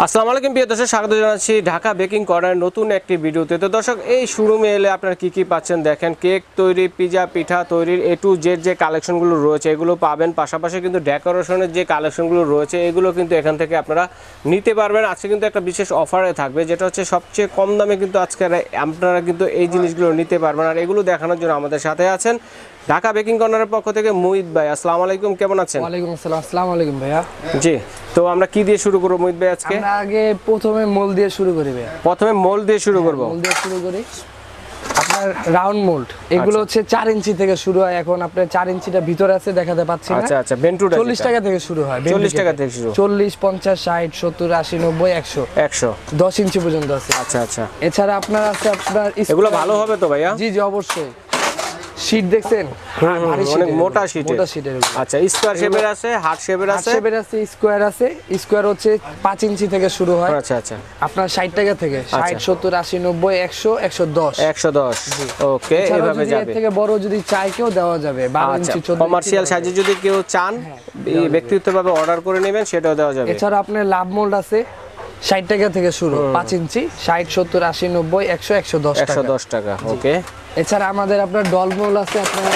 আসসালামু আলাইকুম, প্রিয় দর্শক, স্বাগত জানাচ্ছি ঢাকা বেকিং কর্নার নতুন একটি ভিডিওতে। তো দর্শক, এই শোরুমে এলে আপনারা কি কি পাচ্ছেন দেখেন, কেক তৈরি, পিজা, পিঠা তৈরির এ টু জেড যে কালেকশনগুলো রয়েছে, এগুলো পাবেন। পাশাপাশি কিন্তু ডেকোরেশনের যে কালেকশনগুলো রয়েছে, এগুলো কিন্তু এখান থেকে আপনারা নিতে পারবেন। আজকে কিন্তু একটা বিশেষ অফারে থাকবে, যেটা হচ্ছে সবচেয়ে কম দামে কিন্তু আজকে আপনারা কিন্তু এই জিনিসগুলো নিতে পারবেন। আর এগুলো দেখানোর জন্য আমাদের সাথে আছেন ঢাকা বেকিং কর্নারের পক্ষ থেকে মুহিত ভাই আসসালামু আলাইকুম কেমন আছেন? ওয়ালাইকুম আসসালাম আসসালামু আলাইকুম ভাইয়া। জি তো আমরা কি দিয়ে শুরু করব মুহিত ভাই আজকে? আমরা আগে প্রথমে মোল দিয়ে শুরু করি ভাইয়া। প্রথমে মোল দিয়ে শুরু করব। মোল দিয়ে শুরু করি। আপনার রাউন্ড মোল্ড এগুলো হচ্ছে চার ইঞ্চি থেকে শুরু হয়। এখন আপনার চার ইঞ্চিটা ভিতরে আছে দেখাতে পাচ্ছি না। আচ্ছা আচ্ছা বেন্টুটা চল্লিশ টাকা থেকে শুরু হয় চল্লিশ টাকা থেকে। শুরু। চল্লিশ পঞ্চাশ ষাট সত্তর আশি নব্বই একশো। একশো। দশ ইঞ্চি পর্যন্ত আছে। আচ্ছা আচ্ছা। এছাড়া আপনার আছে আপনার এগুলো ভালো হবে তো ভাইয়া? জি জি অবশ্যই। শীট দেখছেন? অনেক মোটা sheet মোটা শীটের আচ্ছা স্কোয়ার শেপের আছে হার্ট শেপের আছে? শেপের আছে স্কোয়ার আছে। স্কোয়ার হচ্ছে পাঁচ ইঞ্চি থেকে শুরু হয়। আচ্ছা আচ্ছা। আপনার ষাট টাকা থেকে ষাট সত্তর আশি নব্বই একশো একশো দশ। একশো দশ। ওকে এভাবে এর যাবে। থেকে বড় যদি চাই কেউ দেওয়া যাবে। বারো আচ্ছা ইঞ্চি চোদ্দ কমার্শিয়াল সাইজে যদি কেউ চান এই ব্যক্তিগতভাবে অর্ডার করে নেবেন সেটাও দেওয়া যাবে। এছাড়া আপনার লাভ মোল্ড আছে ষাট টাকা থেকে শুরু। পাঁচ ইঞ্চি ষাট সত্তর আশি নব্বই একশো একশো দশ একশো টাকা। দশ টাকা ওকে। এছাড়া আমাদের আপনার ডলমল আছে আপনার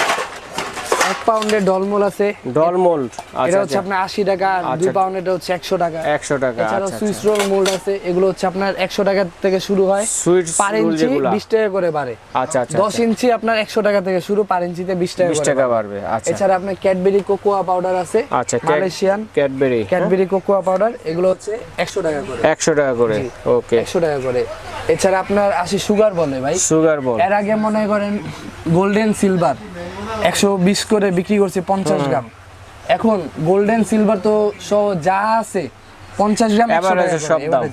এক পাউন্ডের ডল মোল আছে। ডল মোল্ড এটা আচ্ছা হচ্ছে আচ্ছা। আপনার আশি টাকা দুই আচ্ছা। এটা হচ্ছে একশো টাকা। একশো টাকা এছাড়াও সুইস রোল মোল্ড আছে এগুলো হচ্ছে আপনার একশো টাকা থেকে শুরু হয়। সুইট পার ইঞ্চি বিশ টাকা করে বাড়ে। আচ্ছা আচ্ছা দশ ইঞ্চি আপনার একশো টাকা থেকে শুরু পার ইঞ্চিতে বিশ টাকা বিশ টাকা বাড়বে আচ্ছা। এছাড়া আপনার ক্যাডবেরি কোকোয়া পাউডার আছে আচ্ছা Malaysian. Cadbury Cadbury cocoa powder এগুলো হচ্ছে একশো টাকা করে। একশো টাকা করে ওকে। একশো টাকা করে। এছাড়া আপনার আসি সুগার বলে ভাই। Sugar ball. এর আগে মনে করেন গোল্ডেন সিলভার। একশো বিশ করে বিক্রি করছে পঞ্চাশ গ্রাম। এখন গোল্ডেন সিলভার তো সহ যা আছে পঞ্চাশ গ্রাম সব দাম।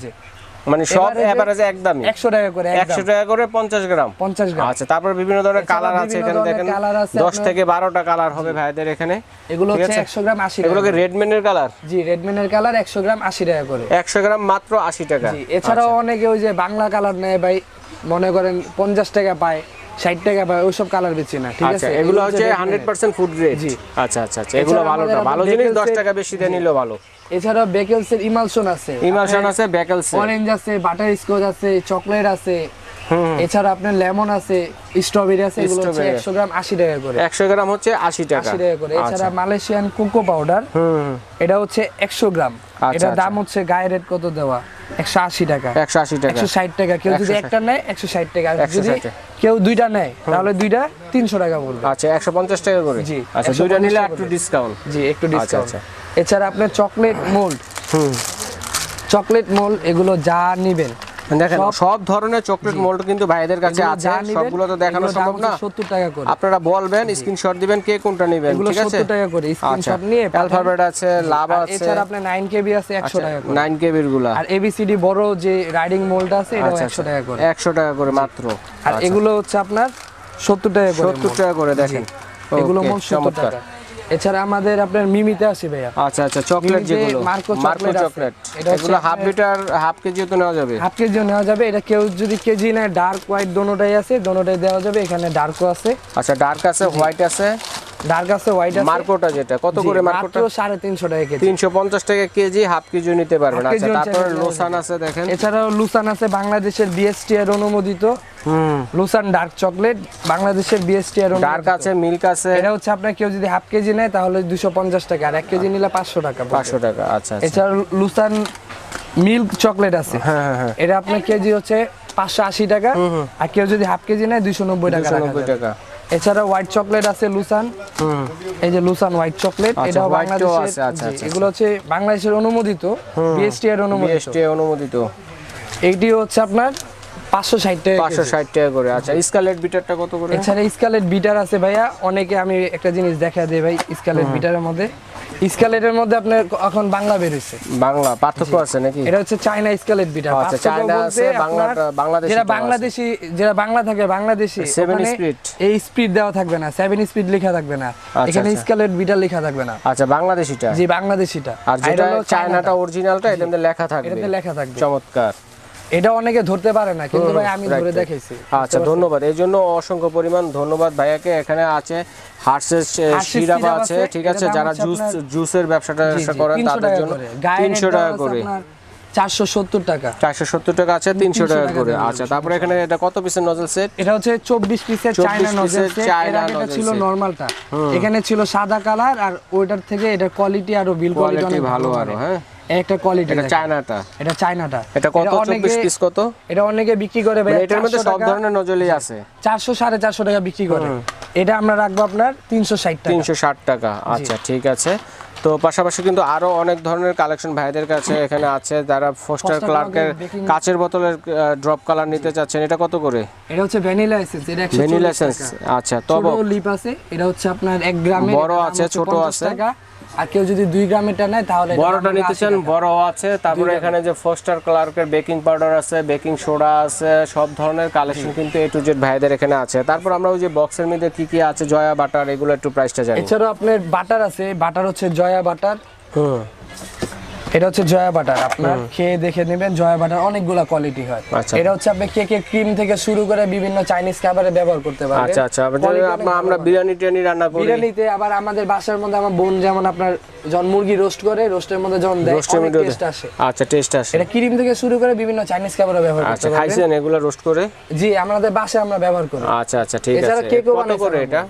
মানে সব এভারেজে একদমই। একশো টাকা করে একশো টাকা করে পঞ্চাশ গ্রাম। পঞ্চাশ গ্রাম। আচ্ছা তারপর বিভিন্ন ধরনের কালার আছে এখানে দেখেন। colour আছে দশ আপনার- থেকে বারোটা কালার হবে ভাইদের এখানে। এগুলো হচ্ছে আছে? একশো গ্রাম আশি টাকা এগুলোকে করে। রেডমেনের কালার জি রেডমিনের কালার একশো গ্রাম আশি টাকা করে। একশো গ্রাম মাত্র আশি টাকা। জি এছাড়াও অনেকে ওই যে বাংলা কালার নেয় ভাই মনে করেন পঞ্চাশ টাকা পায়। ষাট টাকা পায় ওইসব কালার না ঠিক আচ্ছা আছে? এগুলো হচ্ছে। Hundred percent food grade ji. আচ্ছা আচ্ছা আচ্ছা এগুলো ভালোটা ভালো জিনিস দশ টাকা বেশি দিয়ে নিলেও ভালো। এছাড়াও বেকেলসের ইমালশন আছে। ইমালশন আছে ব্যাকেলস অরেঞ্জ আছে বাটার স্কচ আছে চকলেট আছে। এছাড়া আপনার লেমন আছে স্ট্রবেরি আছে এগুলো হচ্ছে Strawberry। একশো গ্রাম আশি টাকা করে। একশো গ্রাম হচ্ছে আশি টাকা। আশি টাকা করে। আচ্ছা। এছাড়া মালয়েশিয়ান কোকো পাউডার হুম এটা হচ্ছে একশো গ্রাম। আচ্ছা, এটার আচ্ছা। দাম হচ্ছে গায়ে রেট কত দেওয়া? একশো আশি টাকা। একশো আশি টাকা। একশো ষাট টাকা। কেউ যদি একটা নেয় একশো ষাট টাকা। আর 160 যদি টাকা। কেউ দুইটা নেয় তাহলে দুইটা তিনশো টাকা পড়বে। আচ্ছা একশো পঞ্চাশ টাকা করে? জি, আচ্ছা দুইটা নিলে একটু ডিসকাউন্ট জি একটু আচ্ছা, ডিসকাউন্ট আচ্ছা। এছাড়া আপনার চকলেট মোল্ড চকলেট মোল্ড এগুলো যা নিবেন দেখেন সব- ধরনের চকলেট মোল্ড কিন্তু ভাইদের কাছে আছে সবগুলো তো দেখানো সম্ভব না। 70 টাকা করে। আপনারা বলবেন স্ক্রিনশট দিবেন কে কোনটা নেবেন ঠিক আছে? 70 টাকা করে আচ্ছা। স্ক্রিনশট নিয়ে অ্যালফাবেট আছে লাভ আছে। আচ্ছা, এছাড়া আপনার 9 কেবি আছে 100 টাকা করে। 9 কেবিরগুলা। আর এবিসিডি বড় যে রাইডিং মোল্ড আছে আচ্ছা 100 টাকা করে। 100 টাকা করে মাত্র। আর এগুলো হচ্ছে আপনার 70 টাকা করে 70 টাকা করে দেখেন। এগুলো মোট 70 টাকা। এছাড়া আমাদের আপনার মিমিতে আছে ভাইয়া। আচ্ছা আচ্ছা চকলেট যেগুলো। মার্কো চকলেট এগুলো হাফ লিটার হাফ কেজি তো নেওয়া যাবে। হাফ কেজি নেওয়া যাবে। এটা কেউ যদি কেজি নেয় ডার্ক হোয়াইট দোনোটাই আছে দোনোটাই দেওয়া যাবে। এখানে ডার্কও আছে। আচ্ছা ডার্ক আছে হোয়াইট আছে। ডার্ক আছে হোয়াইট আছে। মার্কোটা যেটা কত করে মার্কোটা সাড়ে তিনশো টাকা কেজি। তিনশো পঞ্চাশ টাকা কেজি হাফ কেজি নিতে পারবেন। আচ্ছা কেজিও লোসান আছে দেখেন। এছাড়াও লুসান আছে বাংলাদেশের বিএসটি এর অনুমোদিত। হুম। লুসান ডার্ক চকলেট বাংলাদেশের বিএসটি এর ডার্ক আছে মিল্ক আছে। এটা হচ্ছে আপনার কেউ যদি হাফ কেজি নেয় তাহলে দুশো পঞ্চাশ টাকা। আর এক কেজি নিলে পাঁচশো টাকা পড়বে। পাঁচশো টাকা আচ্ছা এছাড়া লুসান মিল্ক চকলেট আছে। হ্যাঁ হ্যাঁ হ্যাঁ। এটা আপনার কেজি হচ্ছে পাঁচশো আশি টাকা। আর কেউ যদি হাফ কেজি নেয় দুইশো নব্বই টাকা। টাকা। এছাড়া হোয়াইট চকলেট আছে লুসান এই যে লুসান হোয়াইট চকলেট এটা বাংলাদেশের আছে, আচ্ছা, আচ্ছা, এগুলো হচ্ছে বাংলাদেশের অনুমোদিত বিএসটি এর অনুমোদিত। বিএসটি অনুমোদিত। এইটি হচ্ছে আপনার পাঁচশো ষাট টাকা পাঁচশো। ষাট টাকা করে আচ্ছা স্কালেট বিটারটা কত করে? এছাড়া স্কালেট বিটার আছে ভাইয়া অনেকে আমি একটা জিনিস দেখা দিই ভাই স্কালেট বিটারের মধ্যে। স্কালেটের মধ্যে আপনার এখন বাংলা বের হয়েছে বাংলা পার্থক্য আছে নাকি? এটা হচ্ছে চায়না স্কালেট বিটার আচ্ছা, চায়না আছে, বাংলাটা- বাংলাদেশিটাও যেটা বাংলাদেশি যেটা বাংলা থাকে বাংলাদেশি ওখানে speed। এই স্পিড দেওয়া থাকবে না সেভেন স্পিড লেখা থাকবে না। এখানে স্কেলেট বিটার লেখা থাকবে না। আচ্ছা বাংলাদেশিটা? জি বাংলাদেশিটা। আর যেটা চায়নাটা অরিজিনালটা এটাতে লেখা থাকবে। এটাতে লেখা থাকবে। চমৎকার। এটা অনেকে ধরতে পারে না কিন্তু ভাই আমি ধরে. দেখাইছি। আচ্ছা ধন্যবাদ। এই জন্য অসংখ্য পরিমাণ ধন্যবাদ ভাইয়াকে। এখানে আছে হার্সেস সিরাপ আছে ঠিক আছে? যারা জুস জুসের ব্যবসাটা করেন তাদের জন্য তিনশো টাকা করে। চারশো সত্তর টাকা। চারশো সত্তর টাকা আছে তিনশো 300 টাকা করে। আচ্ছা তারপরে এখানে এটা কত পিসের নজল সেট এটা হচ্ছে চব্বিশ পিসের 24 চায়না নজেল এর এটা ছিল। নর্মালটা এখানে ছিল সাদা কালার আর ওইটার থেকে এটার কোয়ালিটি আরও বিল কোয়ালিটি ভালো আরও। হ্যাঁ? একটা কোয়ালিটি এটা চায়নাটা। এটা চায়নাটা। এটা কত? চব্বিশ অনেকে পিস কত? এটা অনেকে বিক্রি করে ভাই মানে এটার মধ্যে সব ধরনের নজলই আছে। চারশো সাড়ে চারশো টাকা বিক্রি করে। এটা আমরা রাখব আপনার তিনশো ষাট টাকা। তিনশো ষাট টাকা। আচ্ছা ঠিক আছে। তো পাশাপাশি কিন্তু আরও অনেক ধরনের কালেকশন ভাইদের কাছে এখানে আছে। যারা ফোস্টার ক্লার্কের কাচের বোতলের ড্রপ কালার নিতে চাচ্ছেন এটা কত করে? এটা হচ্ছে ভ্যানিলা এসেন্স এটা ভ্যানিলা এসেন্স আচ্ছা তবে লিপ আছে এটা হচ্ছে আপনার এক গ্রামে বড় আছে, ছোট আছে। আর কেউ যদি দুই গ্রামেরটা নেয় তাহলে বড়টা নিতে চান বড় আছে তারপরে এখানে যে ফোস্টার ক্লার্কের বেকিং পাউডার আছে বেকিং সোডা আছে সব ধরনের কালেকশন কিন্তু এ টু জেড ভাইদের এখানে আছে। তারপর আমরা ওই যে বক্সের মধ্যে কি কি আছে জয়া বাটার এগুলো একটু প্রাইসটা জানি। এছাড়াও আপনার বাটার আছে বাটার হচ্ছে জয়া বাটার হুম। এটা হচ্ছে জয়া বাটার আপনার খেয়ে দেখে নেবেন জয়া বাটার অনেকগুলা কোয়ালিটি হয়। আচ্ছা। এটা হচ্ছে আপনি কেকের ক্রিম থেকে শুরু করে বিভিন্ন চাইনিজ খাবারে ব্যবহার করতে পারবেন। আচ্ছা আচ্ছা আমরা। বিরিয়ানি টিরিয়ানি রান্না করি। বিরিয়ানিতে আবার আমাদের বাসার মধ্যে আমার বোন যেমন আপনার যখন মুরগি রোস্ট করে রোস্টের মধ্যে যখন দেয় অনেক মধ্যে টেস্ট আসে। আচ্ছা টেস্ট আসে। এটা ক্রিম থেকে শুরু করে বিভিন্ন চাইনিজ খাবারে ব্যবহার আচ্ছা করতে পারবেন। খাইছেন এগুলো রোস্ট করে? জি আমাদের বাসায় আমরা ব্যবহার করি। আচ্ছা আচ্ছা ঠিক আছে। এছাড়া কেকও কত বানাইছে করে এটা।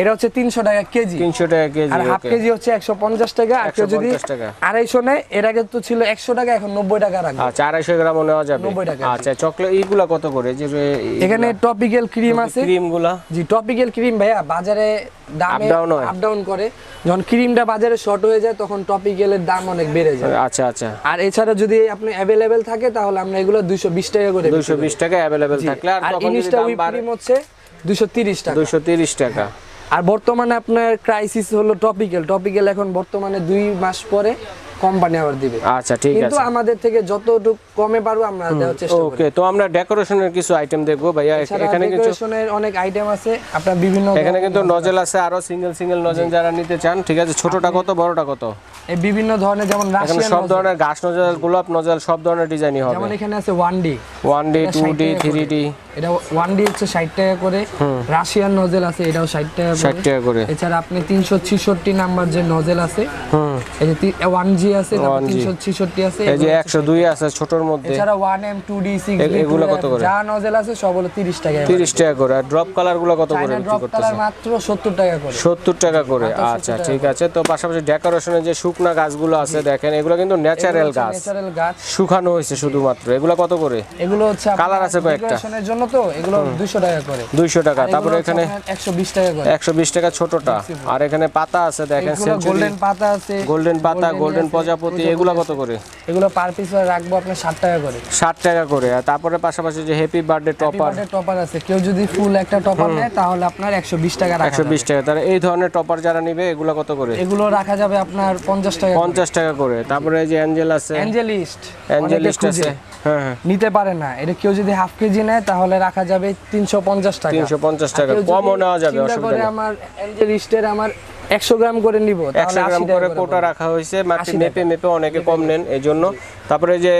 এটা হচ্ছে তিনশো টাকা কেজি। তিনশো টাকা কেজি আর হাফ কেজি হচ্ছে একশো পঞ্চাশ টাকা আর কেউ যদি 150 টাকা। আড়াইশো নেয় এর আগে তো ছিল একশো টাকা এখন নব্বই টাকা রাখবে। আচ্ছা আড়াইশো গ্রামও নেওয়া যাবে? 90 টাকা। আচ্ছা চকলেট এইগুলা কত করে? যে এখানে টপিক্যাল ক্রিম আছে। ক্রিমগুলা জি টপিক্যাল ক্রিম ভাইয়া বাজারে দামে। আপ ডাউন করে। যখন ক্রিমটা বাজারে শর্ট হয়ে যায় তখন টপিক্যালের দাম অনেক বেড়ে যায়। আচ্ছা আচ্ছা। আর এছাড়া যদি আপনি অ্যাভেলেবেল থাকে তাহলে আমরা এগুলো দুইশো বিশ টাকা করে দুইশো বিশ টাকা অ্যাভেলেবেল থাকলে আর হুইপ বাড়ে ক্রিম হচ্ছে দুইশো তিরিশ টাকা। দুইশো তিরিশ টাকা। আর বর্তমানে আপনার ক্রাইসিস হলো টপিক্যাল টপিক্যাল এখন বর্তমানে দুই মাস পরে কোম্পানি আবার দিবে। আচ্ছা ঠিক কিন্তু আমাদের থেকে যতটুকু কমে পারব আমরা দেওয়ার চেষ্টা করি। ওকে তো আমরা ডেকোরেশনের কিছু আইটেম দেখব ভাইয়া। এখানে কিন্তু ডেকোরেশনের অনেক আইটেম আছে আপনার বিভিন্ন এখানে কিন্তু নজেল আছে আরও সিঙ্গেল সিঙ্গেল নজেল যারা নিতে চান ঠিক আছে? ছোটটা কত বড়টা কত? এই বিভিন্ন ধরনের যেমন রাশিয়ান সব ধরনের ঘাস নজেল গোলাপ নজেল সব ধরনের ডিজাইনই যেমন হবে এখানে আছে one D one D two D three D এটা ওয়ান ডি হচ্ছে ষাট টাকা করে। রাশিয়ান নজেল আছে এটাও ষাট টাকা ষাট করে। টাকা করে। এছাড়া আপনি তিনশো ছিষট্টি নাম্বার যে নজেল আছে হুম। এই যে ওয়ান জি আছে 1G তিনশো ছিষট্টি আছে এই যে একশো দুই আছে ছোটর মধ্যে। এছাড়া one M two D six A- এগুলো কত করে? যা নজেল আছে সব হলো তিরিশ টাকা তিরিশ টাকা করে। আর ড্রপ কালারগুলো কত করে বিক্রি ড্রপ করতেছে কালার মাত্র সত্তর টাকা করে। সত্তর টাকা করে। আচ্ছা ঠিক আছে। তো পাশাপাশি ডেকোরেশনের যে শুকনা গাছগুলো আছে দেখেন এগুলো কিন্তু ন্যাচারাল গাছ। ন্যাচারাল গাছ। শুকানো হয়েছে শুধুমাত্র। এগুলো কত করে? এগুলো হচ্ছে Colour আছে কয়েকটা। ডেকোরেশনের জন্য তো এগুলো দুশো টাকা করে। দুইশো টাকা। তারপরে এখানে একশো বিশ টাকা করে। একশো বিশ টাকা ছোটটা। আর এখানে পাতা আছে দেখেন গোল্ডেন পাতা আছে গোল্ডেন পাতা গোল্ডেন প্রজাপতি এগুলো কত করে? এগুলো পার পিস রাখব আপনার ষাট টাকা করে। ষাট টাকা করে। আর তারপরে পাশাপাশি যে হ্যাপি বার্থডে টপার টপার আছে। কেউ যদি ফুল একটা টপার নেয় তাহলে আপনার একশো বিশ টাকা একশো বিশ টাকা। তাহলে এই ধরনের টপার যারা নিবে এগুলো কত করে? এগুলো রাখা যাবে আপনার পঞ্চাশ টাকা পঞ্চাশ টাকা করে। তারপরে যে অ্যাঞ্জেল আছে। অ্যাঞ্জেলিস্ট অ্যাঞ্জেলিস্ট আছে। হ্যাঁ হ্যাঁ। নিতে পারে না। এটা কেউ যদি হাফ কেজি নেয় তাহলে রাখা যাবে তিনশো পঞ্চাশ টাকা। তিনশো পঞ্চাশ টাকা। কমও নেওয়া যাবে অসুবিধা আমার অ্যাঞ্জেলিস্টের আমার একশো গ্রাম করে নিব একশো গ্রাম করে কোটা রাখা হয়েছে মাটি মেপে মেপে অনেকে কম নেন এই জন্য। তারপরে যে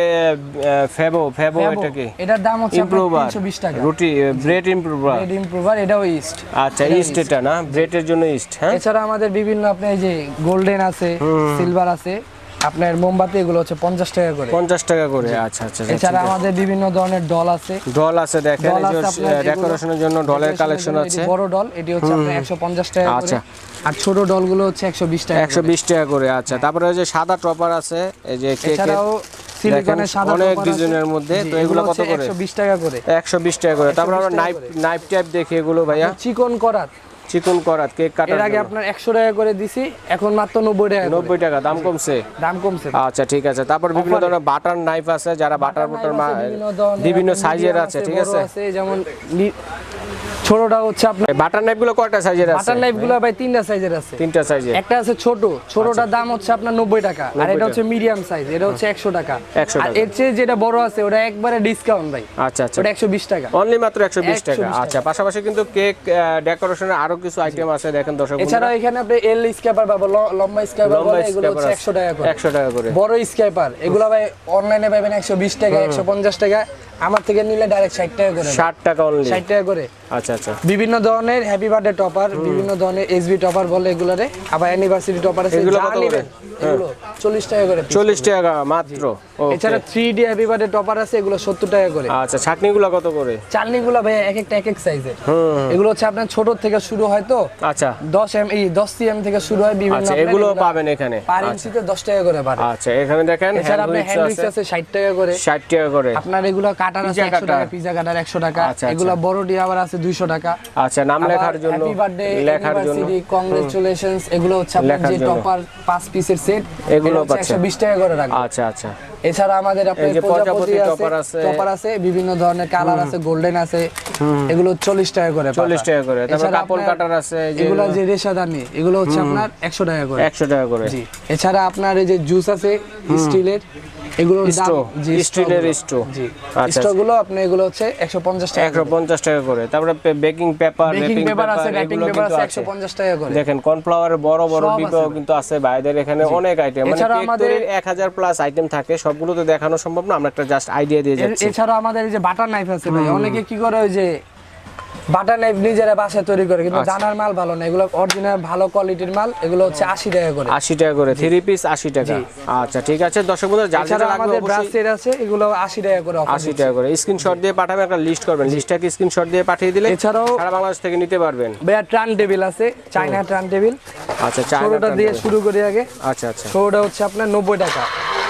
ফেবো ফেবো এটা কি? এটার দাম হচ্ছে ইমপ্রুভার টাকা। রুটি ব্রেড ইমপ্রুভার ব্রেড ইমপ্রুভার এটাও ইস্ট আচ্ছা ইস্ট এটা না? ব্রেডের জন্য ইস্ট হ্যাঁ? এছাড়া আমাদের বিভিন্ন আপনি এই যে গোল্ডেন আছে সিলভার আছে। আপনার মোমবাতি এগুলো হচ্ছে পঞ্চাশ টাকা করে। পঞ্চাশ টাকা করে আচ্ছা আচ্ছা আচ্ছা, এছাড়া আমাদের বিভিন্ন ধরনের ডল আছে। ডল আছে দেখেন ডেকোরেশনের জন্য ডলের কালেকশন আছে। বড় ডল এটি হচ্ছে আপনার একশো পঞ্চাশ টাকা করে। আচ্ছা। আর ছোট ডলগুলো হচ্ছে একশো বিশ টাকা একশো। বিশ টাকা করে আচ্ছা। তারপরে ওই যে সাদা টপার আছে এই যে এছাড়াও সিলিকনের সাদা অনেক ডিজাইনের মধ্যে তো এগুলো কত হচ্ছে করে? 120 টাকা করে। একশো বিশ টাকা করে। তারপরে আমরা নাইফ নাইফ টাইপ দেখি এগুলো ভাইয়া। চিকন করাত চিকন করাত কেক এর কাটার আগে আপনার একশো টাকা করে দিছি এখন মাত্র নব্বই টাকা করে। নব্বই টাকা দাম কমছে? দাম কমছে। আচ্ছা ঠিক আছে। তারপর বিভিন্ন ধরনের বাটার নাইফ আছে যারা বাটার বাটার বিভিন্ন সাইজের আছে ঠিক আছে? আছে যেমন ছোটটা হচ্ছে আপনার বাটার নাইফগুলো কয়টা সাইজের আছে? বাটার নাইফগুলো ভাই তিনটা সাইজের আছে। তিনটা সাইজের একটা আছে ছোট ছোটটার দাম হচ্ছে আপনার নব্বই টাকা। আর এটা হচ্ছে মিডিয়াম সাইজ এটা হচ্ছে একশো টাকা। 100 আর এর চেয়ে যেটা বড় আছে ওটা একবারে ডিসকাউন্ট ভাই। আচ্ছা আচ্ছা। ওটা একশো বিশ টাকা। অনলি মাত্র একশো বিশ 120 টাকা। আচ্ছা পাশাপাশি কিন্তু কেক ডেকোরেশনের আরও কিছু আইটেম আছে দেখেন দর্শক এছাড়াও এখানে আপনি এল স্ক্যাপার ল- লম্বা স্ক্যাপার বলে এগুলো হচ্ছে একশো টাকা করে। একশো টাকা করে। বড় স্ক্যাপার এগুলো ভাই অনলাইনে পাবেন একশো বিশ টাকা একশো পঞ্চাশ টাকা। আমার থেকে নিলে ডাইরেক্ট ষাট টাকা করে। ষাট টাকা অনলি ষাট টাকা করে। আচ্ছা আচ্ছা। বিভিন্ন ধরনের হ্যাপি বার্থডে টপার বিভিন্ন ধরনের এসবি টপার বলে এগুলারে। আবার অ্যানিভার্সারি টপার আছে এগুলো কত করে? এগুলো চল্লিশ টাকা করে piece। চল্লিশ টাকা মাত্র? এছাড়া ডি হ্যাপি বার্থডে টপার আছে এগুলো সত্তর টাকা করে। আচ্ছা ছাকনিগুলো কত করে? চালনিগুলো ভাই এক একটা এক এক এগুলো হচ্ছে আপনার ছোট থেকে শুরু হয় তো আচ্ছা। দশ এম এই দশ সিএম থেকে শুরু হয় বিভিন্ন আচ্ছা এগুলো পাবেন এখানে। পার ইঞ্চিতে দশ টাকা করে পারে আচ্ছা এখানে দেখেন এছাড়া আপনার হ্যান্ড আছে। আছে ষাট টাকা করে। ষাট টাকা করে। আপনার এগুলো কাটার আছে পিজা একশো টাকা কাটার। পিজা কাটার একশো টাকা। আচ্ছা, এগুলো বড়টি আবার আছে দুইশো টাকা। আচ্ছা নাম লেখার জন্য হ্যাপি বার্থডে লেখার জন্য। কংগ্রেচুলেশনস এগুলো হচ্ছে আপনার লেখার যে টপার পাঁচ পিসের সেট এগুলো একশো পাচ্ছেন। বিশ টাকা করে রাখবে। আচ্ছা আচ্ছা। এছাড়া আমাদের যে প্রজাপতি প্রজাপতি আছে টপার আছে। বিভিন্ন ধরনের কালার আছে গোল্ডেন আছে এগুলো চল্লিশ টাকা করে পাতা। চল্লিশ টাকা করে। তারপর আপনার কাটার আছে যে এগুলো যে রেশাদানি এগুলো হচ্ছে আপনার একশো টাকা করে। একশো টাকা করে। জি। এছাড়া আপনার এই যে জুস আছে স্টিলের এগুলো Straw, স্টিলের straw। জি আপনি এগুলো হচ্ছে একশো পঞ্চাশ টাকা একশো পঞ্চাশ টাকা করে। তারপরে বেকিং পেপার বেকিং পেপার আছে পেপার পেপার আছে আছে। একশো পঞ্চাশ টাকা করে। দেখেন কর্নফ্লাওয়ারের বড় বড়। কিন্তু আছে। বাইরের এখানে অনেক আইটেম মানে এছাড়া আমাদের- তৈরির এক হাজার প্লাস আইটেম থাকে। সবগুলো তো দেখানো সম্ভব না আমরা একটা জাস্ট আইডিয়া দিয়ে যাচ্ছি। এছাড়া আমাদের এই যে বাটার নাইফ আছে ভাই অনেকে কি করে ওই যে বাটার নাইফ নিজেরা বাসায় তৈরি করে কিন্তু আচ্ছা। দানার মাল ভালো না এগুলো অরিজিনাল ভালো কোয়ালিটির মাল এগুলো হচ্ছে আশি টাকা করে। আশি টাকা করে থ্রি পিস আশি টাকা। আচ্ছা ঠিক আছে দর্শক বন্ধুরা এছাড়া লাগবে আমাদের ব্রাশ আছে এগুলো আশি টাকা করে offer আশি দিচ্ছি। টাকা করে। স্ক্রিনশট দিয়ে পাঠাবেন একটা লিস্ট করবেন। লিস্টটাকে স্ক্রিনশট দিয়ে পাঠিয়ে দিলে এছাড়াও সারা বাংলাদেশ থেকে নিতে পারবেন। ভাইয়া ট্রান টেবিল আছে চাইনা ট্রান টেবিল আচ্ছা চায়না দিয়ে শুরু করি আগে। আচ্ছা আচ্ছা। ষোলোটা হচ্ছে আপনার নব্বই টাকা।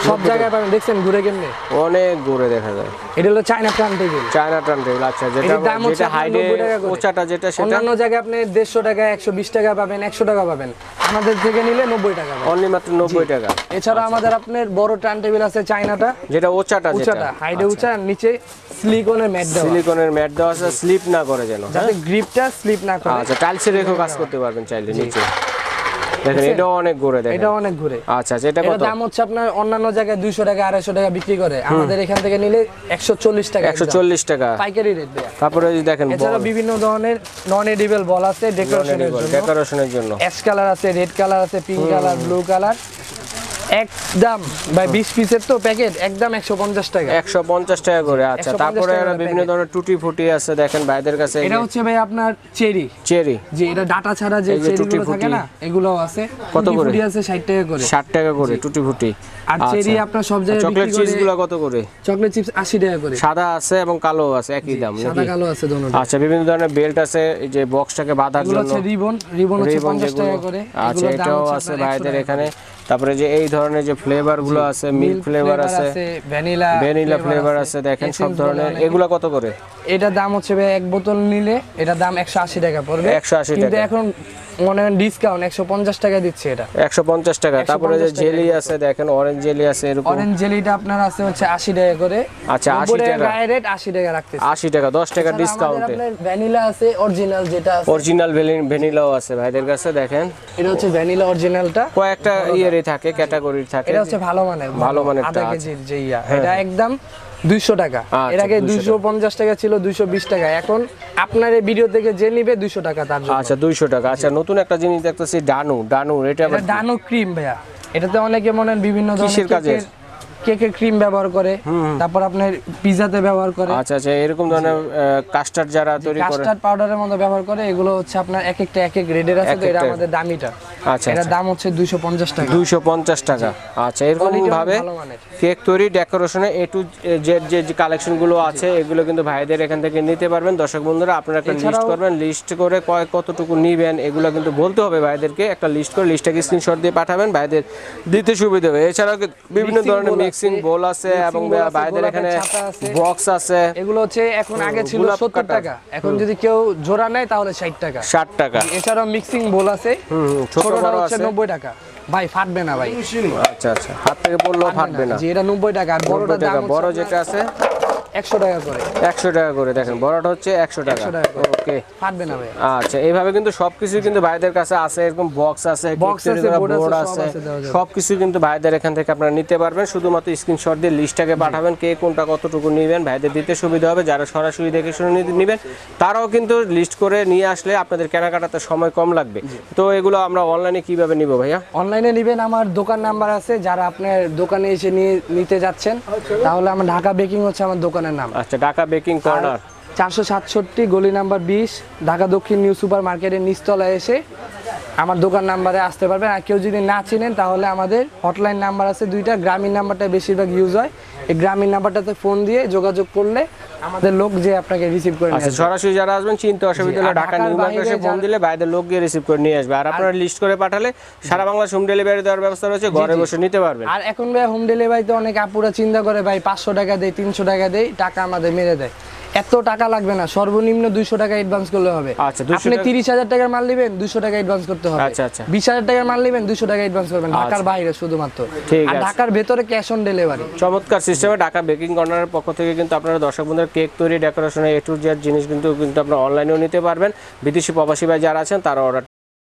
সব জায়গায় পাবেন দেখছেন ঘুরে কেমনে? অনেক ঘুরে দেখা যায়। এটা হলো China turntable China turntable আচ্ছা যেটা দাম হচ্ছে হাইডে 90 ওচাটা যেটা সেটা? অন্যান্য জায়গায় আপনি দেড়শো টাকা একশো বিশ টাকা পাবেন একশো টাকা পাবেন। আমাদের থেকে নিলে নব্বই টাকা অনলি মাত্র নব্বই টাকা। এছাড়া আমাদের আপনার বড় টার্ন টেবিল আছে চাইনাটা যেটা ওচাটা যেটা। উঁচাটা হাইডে উঁচা নিচে সিলিকনের ম্যাট দেওয়া। সিলিকনের ম্যাট দেওয়া আছে স্লিপ না করে যেন হ্যাঁ? যাতে গ্রিপটা স্লিপ না করে। আচ্ছা টাইলসে রেখেও কাজ করতে পারবেন চাইলে নিচে। দেখেন এটাও অনেক ঘুরে দেখেন। এটা অনেক ঘুরে। আচ্ছা আচ্ছা এটা কত? দাম হচ্ছে আপনার অন্যান্য জায়গায় দুইশো টাকা আড়াইশো টাকা বিক্রি করে। আমাদের এখান থেকে নিলে একশো চল্লিশ টাকা টাকা। পাইকারি রেট দেয়া। তারপরে এই দেখেন এছাড়া বিভিন্ন ধরনের নন এডিবল বল আছে ডেকোরেশনের জন্য। ডেকোরেশনের জন্য। অ্যাশ কালার আছে রেড কালার আছে পিঙ্ক কালার ব্লু কালার একদম। ভাই বিশ পিসের তো প্যাকেট একদম একশো পঞ্চাশ টাকা। একশো পঞ্চাশ টাকা করে আচ্ছা। তারপরে বিভিন্ন ধরনের টুটি ফুটি আছে দেখেন ভাইদের কাছে এটা হচ্ছে ভাই আপনার চেরি। চেরি। যে এটা ডাটা ছাড়া যে চেরি থাকে না এগুলোও আছে। কত করে? ফুটি আছে ষাট টাকা করে। ষাট টাকা করে টুটি ফুটি আর চেরি আপনার সব জায়গায় চকলেট কত করে? চকলেট চিপস আশি টাকা করে। সাদা আছে এবং কালো আছে একই দাম সাদা কালো আছে দোনো আচ্ছা বিভিন্ন ধরনের বেল্ট আছে এই যে বক্সটাকে বাঁধার এগুলো জন্য। হচ্ছে রিবন রিবন হচ্ছে রিবন পঞ্চাশ যেগুলো। টাকা করে। আচ্ছা এটাও আছে ভাইদের এখানে। তারপরে যে এই ধরনের যে ফ্লেভারগুলো আছে মিল্ক ফ্লেভার আছে ভ্যানিলা ভ্যানিলা ফ্লেভার আছে দেখেন সব ধরনের। এগুলো কত করে? এটা দাম হচ্ছে এক বোতল নিলে এটা দাম একশো আশি টাকা পড়বে। 180 কিন্তু টাকা। এখন মনে হয় ডিসকাউন্ট একশো পঞ্চাশ টাকা দিচ্ছে এটা। একশো পঞ্চাশ টাকা তারপরে যে জেলি আছে দেখেন অরেঞ্জ জেলি আছে এরকম। অরেঞ্জ জেলিটা আপনার আছে হচ্ছে আশি টাকা করে। আচ্ছা, 80 টাকা। গায়ে রেট আশি টাকা রাখতেছে। আশি টাকা দশ টাকা ডিসকাউন্টে ভ্যানিলা আছে অরিজিনাল যেটা আছে। অরিজিনাল ভ্যানিলাও আছে ভাইদের কাছে দেখেন। এটা হচ্ছে ভ্যানিলা অরিজিনালটা কয়েকটা ইয়েরই থাকে ক্যাটাগরির থাকে। এটা হচ্ছে ভালো মানের ভালো মানেরটা আধা কেজির যে ইয়া। এটা একদম দুইশো টাকা। আচ্ছা, এর আগে দুইশো পঞ্চাশ টাকা ছিল দুইশো বিশ টাকা। এখন আপনার এই ভিডিও থেকে যে নিবে দুইশো টাকা তার আচ্ছা দুইশো টাকা। আচ্ছা নতুন একটা জিনিস দেখতেছি ডানু ডানু এটা? ডানো ক্রিম ভাইয়া এটাতে অনেকে মনে হয় বিভিন্ন কিসের ধরনের কাজের? কেকের ক্রিম ব্যবহার করে তারপর আপনার পিজাতে ব্যবহার করে। আচ্ছা আচ্ছা এরকম ধরনের কাস্টার্ড যারা তৈরি করে। কাস্টার্ড পাউডারের মতো ব্যবহার করে এগুলো হচ্ছে আপনার এক একটা এক এক রেডের আছে তো এটা আমাদের দামিটা। আচ্ছা এটার আচ্ছা। দাম হচ্ছে দুইশো পঞ্চাশ টাকা। দুইশো পঞ্চাশ টাকা। আচ্ছা এরকম ভাবে কেক তৈরি ডেকোরেশনে এ টু জেড যে কালেকশনগুলো আছে এগুলো কিন্তু ভাইদের এখান থেকে নিতে পারবেন। দর্শক বন্ধুরা আপনারা একটা লিস্ট করবেন লিস্ট করে কয় কতটুকু নিবেন এগুলো কিন্তু বলতে হবে ভাইদেরকে। একটা লিস্ট করে লিস্টটাকে স্ক্রিনশট দিয়ে পাঠাবেন ভাইদের দিতে সুবিধা হবে। এছাড়াও বিভিন্ন ধরনের bowl মিক্সিং বোল আছে এবং ভাইদের এখানে বক্স আছে। এগুলো হচ্ছে এখন আগে ছিল গোলাপ সত্তর কাটা। টাকা এখন যদি কেউ জোড়া নেয় তাহলে ষাট টাকা। ষাট টাকা। এছাড়াও মিক্সিং বোল আছে ছোট বড় আছে। নব্বই টাকা। ভাই ফাটবে না ভাই। আচ্ছা আচ্ছা। হাত থেকে পড়লেও ফাটবে না। যে এটা নব্বই টাকা আর বড়টা দাম বড় যেটা আছে একশো টাকা করে। একশো টাকা করে দেখেন বড়টা হচ্ছে একশো টাকা। 100 টাকা ওকে ফাটবে না ভাই। আচ্ছা এইভাবে কিন্তু সবকিছু কিন্তু ভাইদের কাছে আছে এরকম বক্স আছে বোর্ড আছে। সবকিছু কিন্তু ভাইদের এখান থেকে আপনারা নিতে পারবেন। শুধুমাত্র স্ক্রিনশট দিয়ে লিস্টটাকে পাঠাবেন কে কোনটা কতটুকু নেবেন ভাইদের দিতে সুবিধা হবে যারা সরাসরি দেখে শুনে নেবেন। তারাও কিন্তু লিস্ট করে নিয়ে আসলে আপনাদের কেনাকাটাতে সময় কম লাগবে। তো এগুলো আমরা অনলাইনে কীভাবে নিব ভাইয়া? অনলাইনে নেবেন আমার দোকান নাম্বার আছে যারা আপনার দোকানে এসে নিয়ে নিতে যাচ্ছেন তাহলে আমার ঢাকা বেকিং হচ্ছে আমার দোকানের নাম। আচ্ছা ঢাকা বেকিং কর্নার। চারশো সাতষট্টি গলি নাম্বার বিশ ঢাকা দক্ষিণ নিউ সুপার মার্কেটের নিচতলায় এসে আমার দোকান নাম্বারে আসতে পারবেন। আর কেউ যদি না চিনেন তাহলে আমাদের হটলাইন নাম্বার আছে দুইটা গ্রামীণ নাম্বারটা বেশিরভাগ ইউজ হয়। এই গ্রামীণ নাম্বারটাতে ফোন দিয়ে যোগাযোগ করলে আমাদের লোক যে আপনাকে রিসিভ করে নিয়ে আচ্ছা সরাসরি যারা আসবেন চিন্তা অসুবিধা হলে ঢাকা নিউ মার্কেটে ফোন দিলে বাইরের লোক গিয়ে রিসিভ করে নিয়ে আসবে। আর আপনারা লিস্ট করে পাঠালে সারা বাংলা হোম ডেলিভারি দেওয়ার ব্যবস্থা রয়েছে ঘরে বসে নিতে পারবেন। আর এখন ভাই হোম ডেলিভারিতে অনেক আপুরা চিন্তা করে ভাই পাঁচশো টাকা দেয় তিনশো টাকা দেয় টাকা আমাদের মেরে দেয়। এত টাকা লাগবে না সর্বনিম্ন দুইশো টাকা অ্যাডভান্স করলে হবে। আচ্ছা, আপনি তিরিশ হাজার টাকার মাল নেবেন দুশো টাকা অ্যাডভান্স করতে হবে। আচ্ছা, আচ্ছা। বিশ হাজার টাকার মাল নেবেন দুশো টাকা অ্যাডভান্স করবেন ঢাকার বাইরে শুধুমাত্র। ঠিক আর আছে। ঢাকার ভেতরে ক্যাশ অন ডেলিভারি চমৎকার সিস্টেমে ঢাকা বেকিং কর্নারের পক্ষ থেকে কিন্তু আপনারা দর্শক বন্ধুদের কেক তৈরি ডেকোরেশনের এ টু জেড জিনিস কিন্তু কিন্তু আপনারা অনলাইনেও নিতে পারবেন। বিদেশি প্রবাসী ভাই যারা আছেন তারা অর্ডার